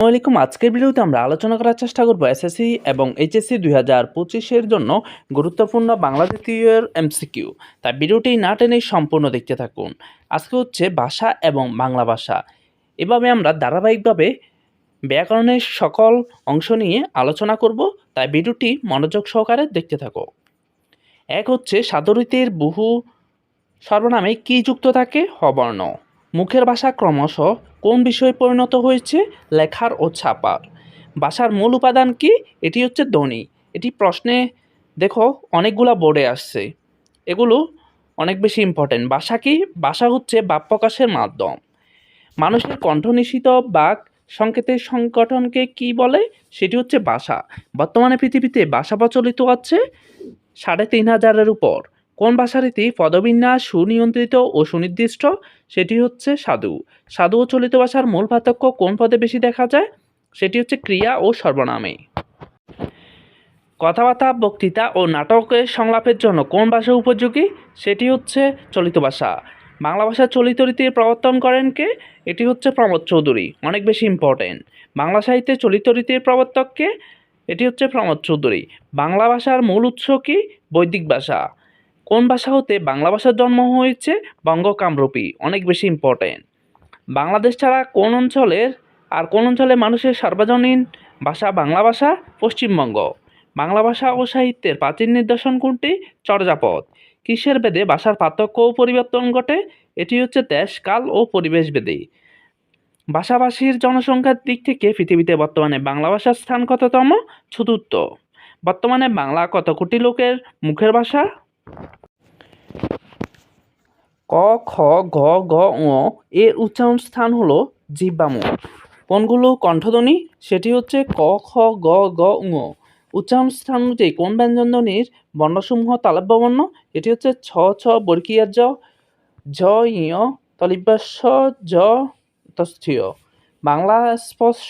আসসালামাইকুম আজকের ভিডিওতে আমরা আলোচনা করার চেষ্টা করব এসএসসি এবং এইচএসসি দুই হাজার পঁচিশের জন্য গুরুত্বপূর্ণ বাংলা দ্বিতীয়ের এমসিকিউ তাই ভিডিওটি না টেনে সম্পূর্ণ দেখতে থাকুন। আজকে হচ্ছে ভাষা এবং বাংলা ভাষা। এভাবে আমরা ধারাবাহিকভাবে ব্যাকরণের সকল অংশ নিয়ে আলোচনা করব। তাই ভিডিওটি মনোযোগ সহকারে দেখতে থাকো। এক হচ্ছে সাদরিতের বহু সর্বনামে কি যুক্ত থাকে? হবর্ণ। মুখের ভাষা ক্রমশ কোন বিষয়ে পরিণত হয়েছে লেখার ও ছাপার। ভাষার মূল উপাদান কি? এটি হচ্ছে ধ্বনি। এটি প্রশ্নে দেখো অনেকগুলা বোর্ডে আসছে। এগুলো অনেক বেশি ইম্পর্টেন্ট ভাষা কি? ভাষা হচ্ছে বাক প্রকাশের মাধ্যম। মানুষের কণ্ঠনিষিত বাক সংকেতের সংগঠনকে কি বলে? সেটি হচ্ছে ভাষা। বর্তমানে পৃথিবীতে ভাষা প্রচলিত আছে সাড়ে তিন হাজারের উপর। কোন ভাষারীতি পদবিন্যাস সুনিয়ন্ত্রিত ও সুনির্দিষ্ট? সেটি হচ্ছে সাধু। সাধু ও চলিত ভাষার মূল পার্থক্য কোন পদে বেশি দেখা যায়? সেটি হচ্ছে ক্রিয়া ও সর্বনামে। কথাবার্তা, বক্তৃতা ও নাটকের সংলাপের জন্য কোন ভাষা উপযোগী? সেটি হচ্ছে চলিত ভাষা। বাংলা ভাষার চলিত রীতির প্রবর্তন করেন কে? এটি হচ্ছে প্রমোদ চৌধুরী, অনেক বেশি ইম্পর্টেন্ট বাংলা সাহিত্যে চলিত রীতির প্রবর্তককে এটি হচ্ছে প্রমোদ চৌধুরী। বাংলা ভাষার মূল উৎস কি? বৈদিক ভাষা। কোন ভাষা হতে বাংলা ভাষার জন্ম হয়েছে? বঙ্গ কামরূপী অনেক বেশি ইম্পর্টেন্ট বাংলাদেশ ছাড়া কোন অঞ্চলের আর কোন অঞ্চলে মানুষের সার্বজনীন ভাষা বাংলা ভাষা? পশ্চিমবঙ্গ। বাংলা ভাষা ও সাহিত্যের প্রাচীন নিদর্শন কোনটি? চর্যাপদ। কিসের বেদে ভাষার পার্থক্য ও পরিবর্তন ঘটে? এটি হচ্ছে দেশ, কাল ও পরিবেশ বেদে। ভাষাভাষীর জনসংখ্যার দিক থেকে পৃথিবীতে বর্তমানে বাংলা ভাষার স্থান কততম? চতুর্থ। বর্তমানে বাংলা কত কোটি লোকের মুখের ভাষা? ক, খ, গ গ, ঙ এর উচ্চারণ স্থান হলো জিহ্বামুখ কোনগুলো কণ্ঠধ্বনি? সেটি হচ্ছে ক, খ, গ গ, ঙ। উচ্চারণ স্থান অনুযায়ী কোন ব্যঞ্জনধ্বনির বর্ণসমূহ তালব্য বর্ণ এটি হচ্ছে ছ ছ বর্কিয়া জ জ ইয় তলিবাস্য জ, তস্থীয়। বাংলা স্পর্শ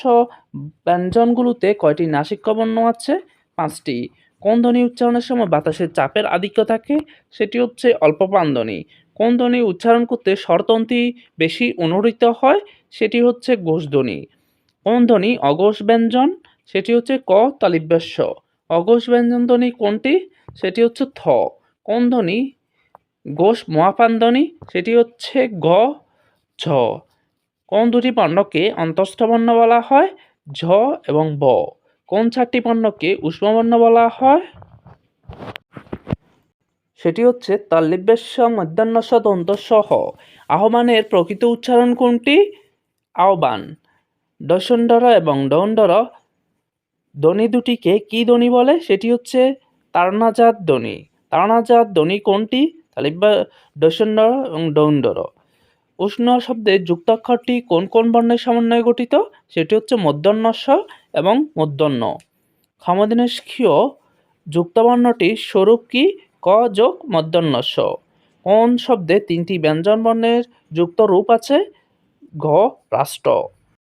ব্যঞ্জনগুলোতে কয়টি নাসিক্য বর্ণ আছে? পাঁচটি। কোন ধ্বনি উচ্চারণের সময় বাতাসের চাপের আধিক্য থাকে? সেটি হচ্ছে অল্প প্রাণধ্বনি কোন ধ্বনি উচ্চারণ করতে স্বরতন্ত্রী বেশি অনুরিত হয়, সেটি হচ্ছে ঘোষধ্বনি। কোন ধ্বনি অঘোষ ব্যঞ্জন, সেটি হচ্ছে ক তালিব্যাস্য। অঘোষ ব্যঞ্জন ধ্বনি কোনটি? সেটি হচ্ছে থ। কোন ধ্বনি ঘোষ মহাপান ধ্বনি সেটি হচ্ছে গ ঝ। কোন দুটি বর্ণকে অন্তস্থ বর্ণ বলা হয়? ঝ এবং ব। কোন চারটি বর্ণকে উষ্মবর্ণ বলা হয়? সেটি হচ্ছে তাল্লিব্যস্য মধ্যাহ্নস্য দন্তস্য হ আহ্বানের প্রকৃত উচ্চারণ কোনটি? আহ্বান। দশন্দর এবং দণ্ডর। ধ্বনি দুটিকে কি ধ্বনি বলে? সেটি হচ্ছে তাড়নাজাত ধ্বনি। তাড়নাজাত ধ্বনি কোনটি? তালিব্যা দশন্দর এবং দণ্ডর। উষ্ণ শব্দে যুক্তাক্ষরটি কোন কোন বর্ণের সমন্বয়ে গঠিত? সেটি হচ্ছে মধ্যাহ্নস্য এবং মধ্যাহ্ন। ক্ষমদিনেশীয় যুক্তবর্ণটির স্বরূপ কি? ক যোগ মধ্যাহ্নস্য কোন শব্দে তিনটি ব্যঞ্জন বর্ণের যুক্ত রূপ আছে? ঘ রাষ্ট্র।